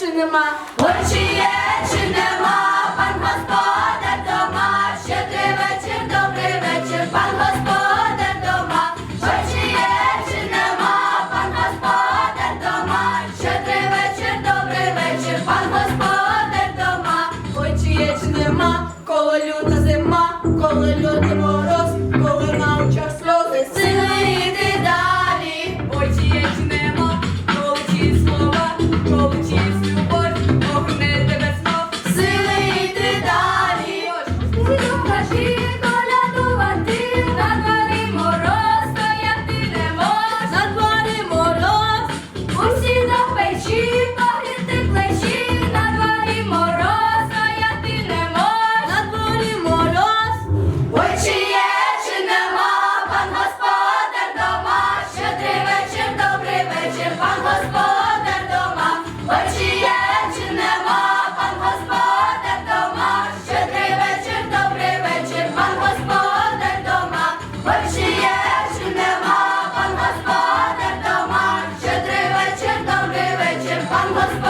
Чи нема, ой, є, чи нема, пан господар дома, щедрий вечір, добрий вечір, пан господар дома, є, чи нема, пан господар дома, щедрий вечір, добрий вечір, пан господар дома, ой, чи нема, коло люта зима, коло люта. One was